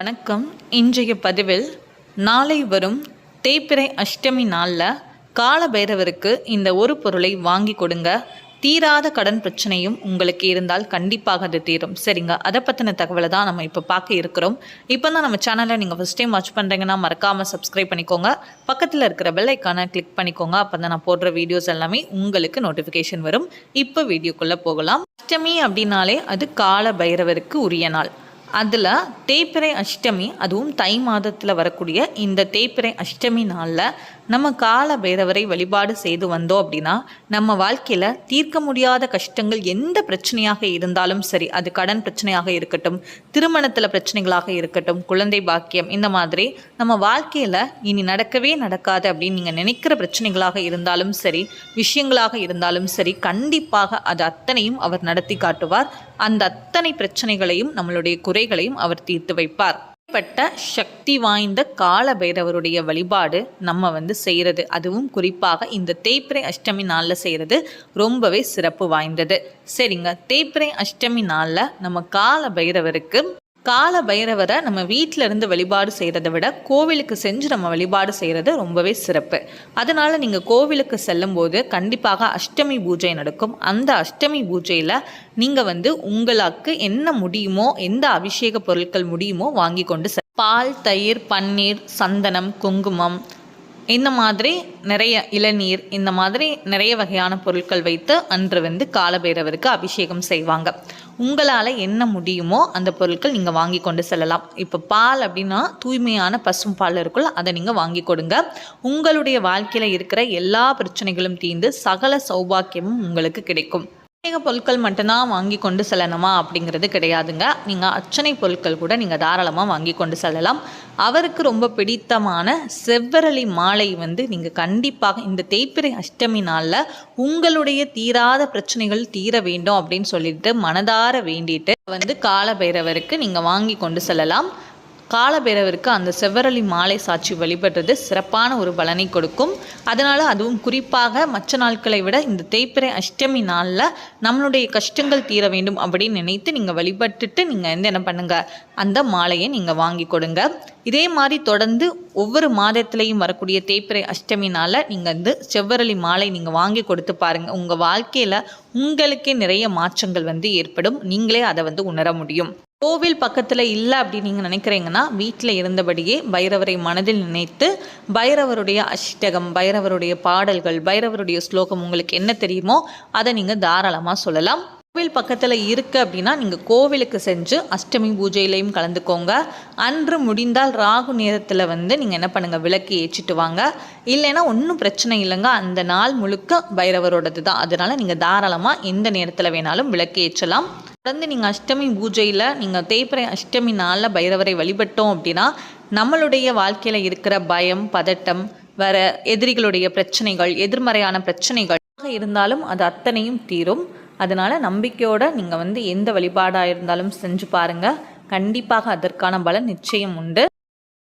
வணக்கம். இன்றைய பதிவில் நாளை வரும் தேய்பிறை அஷ்டமி நாளில் கால பைரவருக்கு இந்த ஒரு பொருளை வாங்கி கொடுங்க. தீராத கடன் பிரச்சனையும் உங்களுக்கு இருந்தால் கண்டிப்பாக அது தீரும். சரிங்க. அதை பற்றின தகவலை தான் நம்ம இப்போ பார்க்க இருக்கிறோம். இப்போ தான் நம்ம சேனலை நீங்கள் ஃபஸ்ட் டைம் வாட்ச் பண்ணுறீங்கன்னா மறக்காமல் சப்ஸ்கிரைப் பண்ணிக்கோங்க. பக்கத்தில் இருக்கிற பெல் ஐக்கானை கிளிக் பண்ணிக்கோங்க. அப்போ தான் நான் போடுற வீடியோஸ் எல்லாமே உங்களுக்கு நோட்டிஃபிகேஷன் வரும். இப்போ வீடியோக்குள்ளே போகலாம். அஷ்டமி அப்படின்னாலே அது கால பைரவருக்கு உரிய நாள். அதில் தேய்பிறை அஷ்டமி அதுவும் தை மாதத்தில் வரக்கூடிய இந்த தேய்பிறை அஷ்டமி நாளில் நம்ம கால பைரவரை வழிபாடு செய்து வந்தோம் அப்படின்னா நம்ம வாழ்க்கையில் தீர்க்க முடியாத கஷ்டங்கள் எந்த பிரச்சனையாக இருந்தாலும் சரி அது கடன் பிரச்சனையாக இருக்கட்டும் திருமணத்தில் பிரச்சனைகளாக இருக்கட்டும் குழந்தை பாக்கியம் இந்த மாதிரி நம்ம வாழ்க்கையில் இனி நடக்கவே நடக்காது அப்படின்னு நீங்கள் நினைக்கிற பிரச்சனைகளாக இருந்தாலும் சரி விஷயங்களாக இருந்தாலும் சரி கண்டிப்பாக அது அத்தனையும் அவர் நடத்தி காட்டுவார். அந்த அத்தனை பிரச்சனைகளையும் நம்மளுடைய குறைகளையும் அவர் தீர்த்து வைப்பார். பட்ட சக்தி வாய்ந்த கால பைரவருடைய வழிபாடு நம்ம வந்து செய்கிறது அதுவும் குறிப்பாக இந்த தேய்பிரை அஷ்டமி நாளில் செய்கிறது ரொம்பவே சிறப்பு வாய்ந்தது. சரிங்க. தேய்பிரை அஷ்டமி நாளில் நம்ம கால பைரவருக்கு கால பைரவரை நம்ம வீட்டில் இருந்து வழிபாடு செய்கிறத விட கோவிலுக்கு செஞ்சு நம்ம வழிபாடு செய்கிறது ரொம்பவே சிறப்பு. அதனால் நீங்கள் கோவிலுக்கு செல்லும்போது கண்டிப்பாக அஷ்டமி பூஜை நடக்கும். அந்த அஷ்டமி பூஜையில் நீங்கள் வந்து உங்களுக்கு என்ன முடியுமோ எந்த அபிஷேக பொருட்கள் முடியுமோ வாங்கி கொண்டு பால் தயிர் பன்னீர் சந்தனம் குங்குமம் இந்த மாதிரி நிறைய இளநீர் இந்த மாதிரி நிறைய வகையான பொருட்கள் வைத்து அன்று வந்து காலபைரவருக்கு அபிஷேகம் செய்வாங்க. உங்களால் என்ன முடியுமோ அந்த பொருட்கள் நீங்கள் வாங்கி கொண்டு செல்லலாம். இப்போ பால் அப்படின்னா தூய்மையான பசும் பால் இருக்குல்ல அதை நீங்கள் வாங்கி கொடுங்க. உங்களுடைய வாழ்க்கையில் இருக்கிற எல்லா பிரச்சனைகளும் தீர்ந்து சகல சௌபாக்கியமும் உங்களுக்கு கிடைக்கும். அநேக பொருட்கள் மட்டும்தான் வாங்கி கொண்டு செல்லணுமா அப்படிங்கிறது கிடையாதுங்க. நீங்கள் அர்ச்சனை பொருட்கள் கூட நீங்கள் தாராளமாக வாங்கி கொண்டு செல்லலாம். அவருக்கு ரொம்ப பிடித்தமான செவ்வரளி மாலை வந்து நீங்கள் கண்டிப்பாக இந்த தேய்ப்பிரை அஷ்டமி நாளில் உங்களுடைய தீராத பிரச்சனைகள் தீர வேண்டும் அப்படின்னு சொல்லிட்டு மனதார வேண்டிட்டு வந்து காலபைரவருக்கு நீங்கள் வாங்கி கொண்டு செல்லலாம். காலபைரவருக்கு அந்த செவ்வரளி மாலை சாட்சி வழிபடுறது சிறப்பான ஒரு பலனை கொடுக்கும். அதனால் அதுவும் குறிப்பாக மற்ற நாட்களை விட இந்த தேய்பிறை அஷ்டமி நாளில் நம்மளுடைய கஷ்டங்கள் தீர வேண்டும் அப்படின்னு நினைத்து நீங்கள் வழிபட்டுட்டு நீங்கள் வந்து என்ன பண்ணுங்கள் அந்த மாலையை நீங்கள் வாங்கி கொடுங்க. இதே மாதிரி தொடர்ந்து ஒவ்வொரு மாதத்துலேயும் வரக்கூடிய தேய்பிறை அஷ்டமி நாளில் நீங்கள் வந்து செவ்வரளி மாலை நீங்கள் வாங்கி கொடுத்து பாருங்கள் உங்கள் வாழ்க்கையில் உங்களுக்கே நிறைய மாற்றங்கள் வந்து ஏற்படும். நீங்களே அதை வந்து உணர முடியும். கோவில் பக்கத்தில் இல்லை அப்படின்னு நீங்கள் நினைக்கிறீங்கன்னா வீட்டில் இருந்தபடியே பைரவரை மனதில் நினைத்து பைரவருடைய அஷ்டகம் பைரவருடைய பாடல்கள் பைரவருடைய ஸ்லோகம் உங்களுக்கு என்ன தெரியுமோ அதை நீங்கள் தாராளமாக சொல்லலாம். கோவில் பக்கத்தில் இருக்குது அப்படின்னா நீங்கள் கோவிலுக்கு செஞ்சு அஷ்டமி பூஜையிலையும் கலந்துக்கோங்க. அன்று முடிந்தால் ராகு நேரத்தில் வந்து நீங்கள் என்ன பண்ணுங்கள் விளக்கு ஏற்றிட்டு வாங்க. இல்லைன்னா ஒன்றும் பிரச்சனை இல்லைங்க அந்த நாள் முழுக்க பைரவரோடது தான் அதனால் நீங்கள் தாராளமாக எந்த நேரத்தில் வேணாலும் விளக்கு ஏற்றலாம். தொடர்ந்து நீங்கள் அஷ்டமி பூஜையில் நீங்கள் தேய்பிறை அஷ்டமி நாளில் பைரவரை வழிபட்டோம் அப்படின்னா நம்மளுடைய வாழ்க்கையில் இருக்கிற பயம் பதட்டம் வர எதிரிகளுடைய பிரச்சனைகள் எதிர்மறையான பிரச்சனைகள் இருந்தாலும் அது அத்தனையும் தீரும். அதனால் நம்பிக்கையோடு நீங்கள் வந்து எந்த வழிபாடாக இருந்தாலும் செஞ்சு பாருங்கள் கண்டிப்பாக அதற்கான பலன் நிச்சயம் உண்டு.